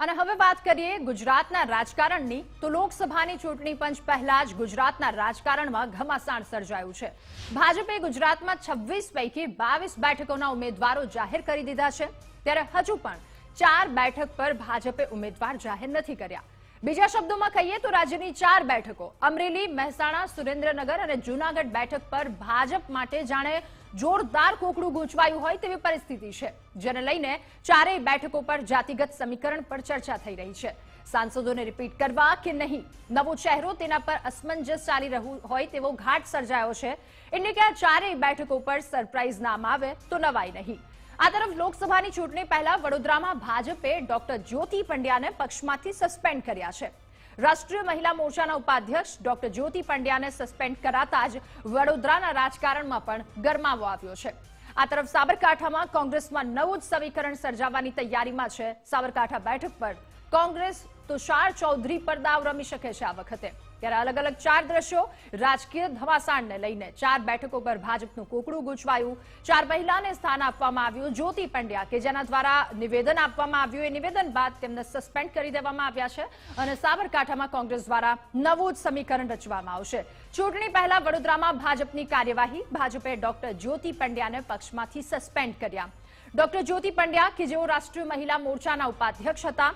અને હવે વાત કરીએ ગુજરાતના રાજકારણની, તો લોકસભાની ચૂંટણી પંચ પહેલા જ ગુજરાતના રાજકારણમાં ઘમાસાણ સર્જાયું છે. ભાજપે ગુજરાતમાં છવ્વીસ પૈકી બાવીસ બેઠકોના ઉમેદવારો જાહેર કરી દીધા છે. ત્યારે હજુ પણ ચાર બેઠક પર ભાજપે ઉમેદવાર જાહેર નથી કર્યા. બીજા શબ્દોમાં કહીએ તો રાજ્યની ચાર બેઠકો, અમરેલી, મહેસાણા, સુરેન્દ્રનગર અને જૂનાગઢ બેઠક પર ભાજપ માટે જાણે જોરદાર કોકડું ગૂંચવાયું હોય તેવી પરિસ્થિતિ છે, જેને લઈને ચારેય બેઠકો પર જાતિગત સમીકરણ પર ચર્ચા થઈ રહી છે. સાંસદોને રિપીટ કરવા કે નહીં, નવો ચહેરો તેના પર અસમંજસ ચાલી રહ્યું હોય તેવો ઘાટ સર્જાયો છે. એટલે કે આ ચારેય બેઠકો પર સરપ્રાઇઝ નામ આવે તો નવાય નહીં. આ તરફ લોકસભાની ચૂંટણી પહેલા વડોદરામાં ભાજપે ડોક્ટર જ્યોતિ પંડ્યાને પક્ષમાંથી સસ્પેન્ડ કર્યા છે. રાષ્ટ્રીય મહિલા મોરચાના ઉપાધ્યક્ષ ડોક્ટર જ્યોતિ પંડ્યાને સસ્પેન્ડ કરાતા જ વડોદરાના રાજકારણમાં પણ ગરમાવો આવ્યો છે. આ તરફ સાબરકાંઠામાં કોંગ્રેસમાં નવું જ સમીકરણ સર્જાવાની તૈયારીમાં છે. સાબરકાંઠા બેઠક પર કોંગ્રેસ તુષાર ચૌધરી પર દાવ રમી શકે છે આ વખતે. ત્યારે અલગ અલગ ચાર દ્રશ્યો રાજકીય ધમાસાણને લઈને ચાર બેઠકો પર ભાજપનું કોકડું ગૂંચવાયું. ચાર મહિલાને સ્થાન આપવામાં આવ્યું. જ્યોતિ પંડ્યા કે જેના દ્વારા નિવેદન આપવામાં આવ્યું. એ નિવેદન બાદ તેમને સસ્પેન્ડ કરી દેવામાં આવ્યા છે અને સાબરકાંઠામાં કોંગ્રેસ દ્વારા નવું જ સમીકરણ રચવામાં આવશે. ચૂંટણી પહેલા વડોદરામાં ભાજપની કાર્યવાહી. ભાજપે ડોક્ટર જ્યોતિ પંડ્યાને પક્ષમાંથી સસ્પેન્ડ કર્યા. ડોક્ટર જ્યોતિ પંડ્યા કે જેઓ રાષ્ટ્રીય મહિલા મોરચાના ઉપાધ્યક્ષ હતા,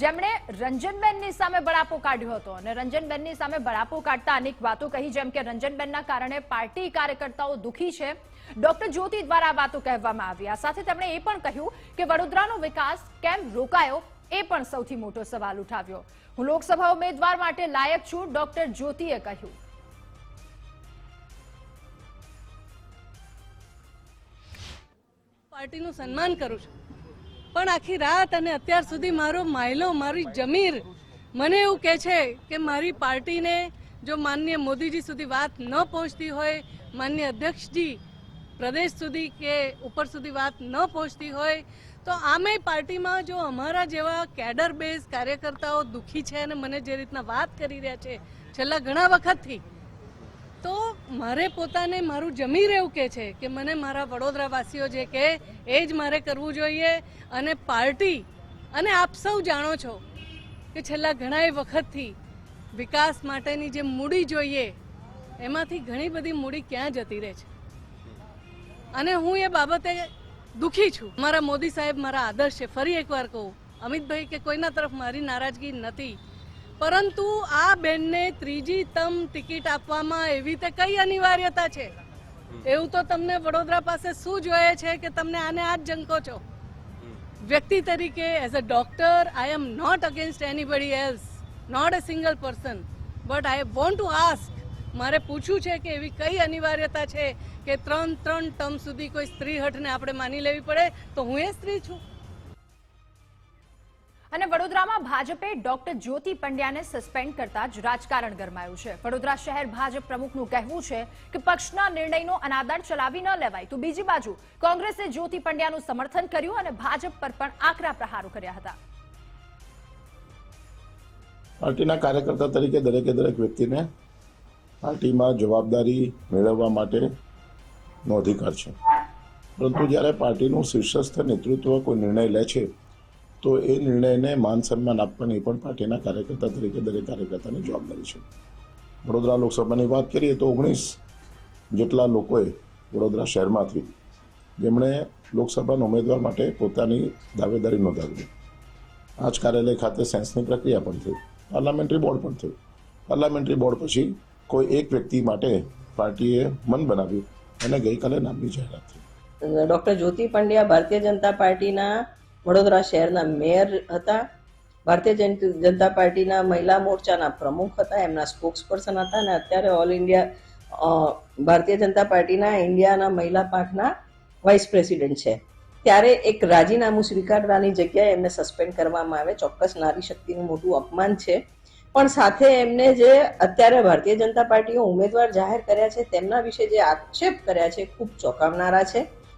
જેમણે રંજનબેનની સામે બળાપો કાઢ્યો હતો. અને રંજનબેનની સામે બળાપો કાઢતા અનેક વાતો કહી, જેમ કે રંજનબેનના કારણે પાર્ટી કાર્યકર્તાઓ દુઃખી છે. ડોક્ટર જ્યોતિ દ્વારા આ વાતો કહેવામાં આવી. આ સાથે તેમણે એ પણ કહ્યું કે વડોદરાનો વિકાસ કેમ રોકાયો, એ પણ સૌથી મોટો સવાલ ઉઠાવ્યો. હું લોકસભા ઉમેદવાર માટે લાયક છું, ડોક્ટર જ્યોતિએ કહ્યું. પાર્ટીનું સન્માન કરું છું. પણ આખી રાત અને અત્યાર સુધી મારો માયલો, મારી જમીર મને એવું કહે છે કે મારી પાર્ટીને જો માનનીય મોદીજી સુધી વાત ન પહોંચતી હોય, માનનીય અધ્યક્ષજી પ્રદેશ સુધી કે ઉપર સુધી વાત ન પહોંચતી હોય, તો આમે પાર્ટીમાં જો અમારા જેવા કેડર બેઝ કાર્યકર્તાઓ દુઃખી છે અને મને જે રીતના વાત કરી રહ્યા છે છેલ્લા ઘણા વખતથી, તો મારે પોતાને મારું જમી રહેવું કે છે કે મને મારા વડોદરાવાસીઓ જે કે એ જ મારે કરવું જોઈએ અને પાર્ટી, અને આપ સૌ જાણો છો કે છેલ્લા ઘણા વખતથી વિકાસ માટેની જે મૂડી જોઈએ, એમાંથી ઘણી બધી મૂડી ક્યાં જતી રહે છે. અને હું એ બાબતે દુઃખી છું. મારા મોદી સાહેબ મારા આદર્શ છે ફરી એકવાર કહું, અમિતભાઈ કે કોઈના તરફ મારી નારાજગી નથી પરંતુ આ બેનને ત્રીજી તમ ટિકિટ આપવામાં એવી તે કઈ અનિવાર્યતા છે? એવું તો તમને વડોદરા પાસે શું જોઈએ છે કે તમને આને આ જ જંકો છો વ્યક્તિ તરીકે as a doctor I am not against anybody else not a single person but I want to ask મારે પૂછવું છે કે એવી કઈ અનિવાર્યતા છે કે ત્રણ ત્રણ ટર્મ સુધી કોઈ સ્ત્રી હઠને આપણે માની લેવી પડે? તો હું એ સ્ત્રી છું. અને વડોદરામાં ભાજપે ડોક્ટર જ્યોતિ પંડ્યાને સસ્પેન્ડ કરતા જ રાજકારણ ગરમાયું છે. વડોદરા શહેર ભાજપ પ્રમુખનું કહેવું છે કે પક્ષના નિર્ણયનો અનાદર ચલાવી ન લેવાય. તો બીજી બાજુ, કોંગ્રેસે જ્યોતિ પંડ્યાનું સમર્થન કર્યું અને ભાજપ પર પણ આકરા પ્રહારો કર્યા હતા. પાર્ટીના કાર્યકર્તા તરીકે દરેકે દરેક વ્યક્તિને પાર્ટીમાં જવાબદારી મેળવવા માટેનો અધિકાર છે. પરંતુ જ્યારે પાર્ટીનું શીર્ષસ્થ નેતૃત્વ કોઈ નિર્ણય લે છે તો એ નિર્ણયને માન સન્માન આપવાની પણ પાર્ટીના કાર્યકર્તા તરીકે દરેક કાર્યકર્તાની જવાબદારી છે. વડોદરા લોકસભાની વાત કરીએ તો ઓગણીસ જેટલા લોકોએ વડોદરા શહેરમાંથી જેમણે લોકસભાના ઉમેદવાર માટે પોતાની દાવેદારી નોંધાવી. આ જ કાર્યાલય ખાતે સેન્સની પ્રક્રિયા પણ થઈ. પાર્લામેન્ટરી બોર્ડ પણ થયું પાર્લામેન્ટરી બોર્ડ પછી કોઈ એક વ્યક્તિ માટે પાર્ટીએ મન બનાવ્યું અને ગઈકાલે નામની જાહેરાત થઈ. ડૉક્ટર જ્યોતિ પંડ્યા ભારતીય જનતા પાર્ટીના વડોદરા શહેરના મેયર હતા. ભારતીય જનતા પાર્ટીના મહિલા મોરચાના પ્રમુખ હતા, એમના સ્પોક્સ પર્સન હતા અને અત્યારે ઓલ ઇન્ડિયા ભારતીય જનતા પાર્ટીના ઇન્ડિયાના મહિલા પાંખના વાઇસ પ્રેસિડેન્ટ છે. ત્યારે એક રાજીનામું સ્વીકારવાની જગ્યાએ એમને સસ્પેન્ડ કરવામાં આવે, ચોક્કસ નારી શક્તિનું મોટું અપમાન છે. પણ સાથે એમને જે અત્યારે ભારતીય જનતા પાર્ટીએ ઉમેદવાર જાહેર કર્યા છે, તેમના વિશે જે આક્ષેપ કર્યા છે, ખૂબ ચોંકાવનારા છે.